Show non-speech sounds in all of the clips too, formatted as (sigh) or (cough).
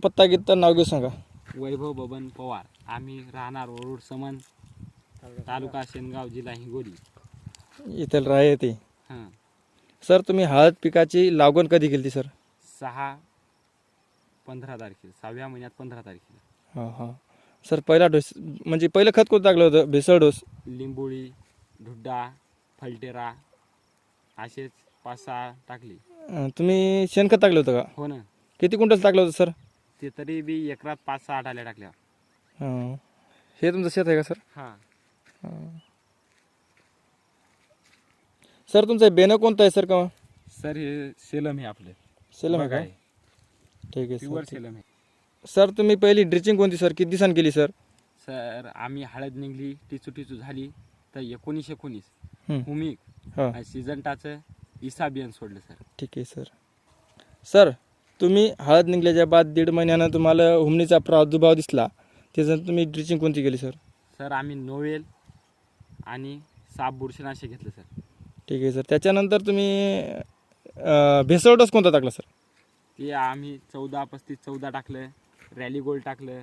पत्ता घेत तर नाव घेऊ सांगा. वैभव बबन पवार. आम्ही राहणार वरुड समन तालुका शेनगाव जिल्हा हिंगोली. इथे राह ते. हां. सर तुम्ही हळद पिकाची लागवड कधी केली सर? सहा पंधरा तारखेला. सहाव्या महिन्यात पंधरा तारखेला. हां हां. सर पहिला डोस म्हणजे पहिलं खत कोणतं टाकलं होतं? भेसळ डोस. लिंबोळी ढुड्डा फलटेरा असेच पाच सहा टाकली. अं, तुम्ही शेणखत टाकलं होतं का? हो ना. किती क्विंटल टाकलं होतं सर? ते तरी बी एकरात पाच सहा आठाल्या टाकल्या. हां. हे तुमचं शेत आहे का सर? हां. सर तुमचं बेनं कोणतं आहे सर का? सर हे सेलम आहे आपलं. सेलम आहे बघा का? हे. ठीक आहे प्युअर सर. सेलम आहे. सर तुम्ही पहिली ड्रिचिंग कोणती सर? किती दिवसांनी केली सर? सर आम्ही हळद निघली टिचू टिचू झाली तर एकोणीस एकोणीस. हं. हुमिक हां. आणि सिजंटाचं इसाबियन सोडलं सर. ठीक आहे सर. सर तुम्ही हळद निघल्याच्या बाद दीड महिन्यानं तुम्हाला हुमणीचा प्रादुर्भाव दिसला. त्याच्यानंतर तुम्ही ड्रिचिंग कोणती केली सर सर आम्ही नोवेल आणि साप बुरशीनाशक घेतलं सर ठीक आहे सर त्याच्यानंतर तुम्ही अं, भेसळ डोस कोणता टाकला सर ते आम्ही चौदा पस्तीस चौदा टाकलं रॅली गोल्ड टाकलं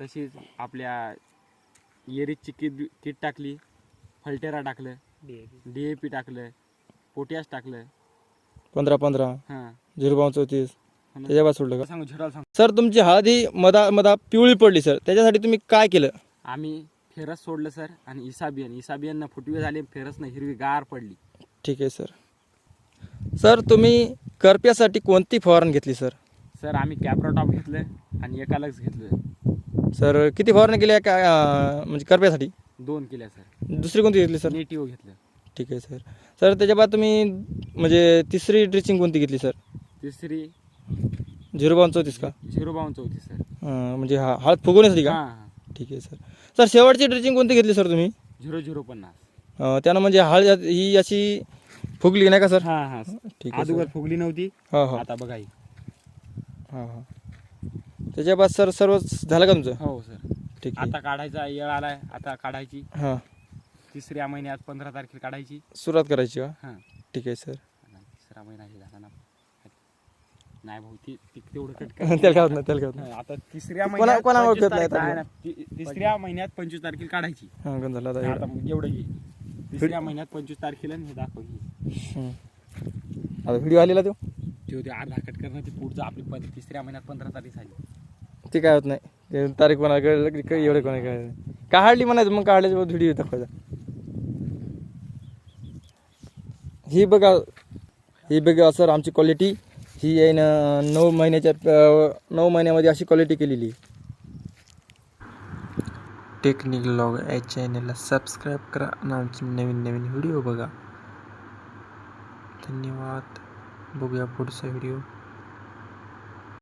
तशीच आपल्या येरीची किट किट टाकली फलटेरा टाकलं डी ए पी टाकलं पोटॅश टाकलं. पंधरा पंधरा. हां. झिरो बावन चौतीस. ना. त्याच्या बाद सोडलं का? सांगू झेडाला सांगू. सर तुमची हळद ही मधा मधा पिवळी पडली सर. त्याच्यासाठी तुम्ही काय केलं? आम्ही फेरस सोडलं सर आणि इसाबियन. इसाबियननं फुटवे झाले फेरसनं हिरवी गार पडली. ठीक आहे सर. सर तुम्ही करप्यासाठी कोणती फवारणी घेतली सर? सर आम्ही कॅपरा टॉप घेतलं आणि एकालच घेतलं. सर किती फवारणी केल्या अं, म्हणजे करप्यासाठी? दोन केल्या सर. दुसरी कोणती घेतली सर? नेटिव्ह घेतलं. ठीक आहे सर. सर त्याच्या बाद तुम्ही म्हणजे तिसरी ड्रिचिंग कोणती घेतली सर? तिसरी झिरो बावन चौतीस का? झिरो बावन चौतीस सर. अं, म्हणजे हा हळद फुगवण्यासाठी का? हां ठीक आहे सर. सर शेवटची ड्रिचिंग कोणती घेतली सर तुम्ही? झिरो झिरो पन्नास. अं, त्यानं म्हणजे हळद ही अशी फुगली नाही का सर? हां हां. ठीक आहे अगोदर फुगली नव्हती. हां हां. आता बघा ही. हां हां. त्याच्या बाद सर सर्व झालं का तुमचं? हो सर. ठीक आहे. आता काढायचा येळ आलाय आता काढायची. हां. तिसऱ्या महिन्यात पंधरा तारखेला काढायची. सुरुवात करायची का? हां. ठीक आहे सर. तिसरा महिना हे झाला ना. नाही भाऊ ती ती तेवढं (laughs) कट त्याला काय होत नाही त्याला काय होत नाही. आता तिसऱ्या कोणा- महिन्यात पंचवीस नाही तारीख- ती- तिसऱ्या महिन्यात पंचवीस तारखेला काढायची. हां झालं आता आता एवढं. एवढं घे. तिसऱ्या महिन्यात पंचवीस तारखेला आणि हे दाखव. आता व्हिडिओ आलेला तो? ते होते अर्धा कट करणं ते पुढचं आपली पण तिसऱ्या महिन्यात पंधरा तारीख झाली. ते काय होत नाही. ते तारीख कोणाला कळलं की काही एवढं कोणाला कळलं नाही. काढली म्हणायचं मग काढल्याच्या व्हिडिओ दाखवायचा. ही बघा ही बघा सर आमची क्वालिटी ही आहे ना नऊ महिन्याच्या नऊ महिन्यामध्ये अशी क्वालिटी केलेली आहे. टेक्निक लॉग या चॅनलला सबस्क्राईब करा आणि आमचे नवीन नवीन व्हिडिओ बघा. धन्यवाद. बघूया पुढचा व्हिडिओ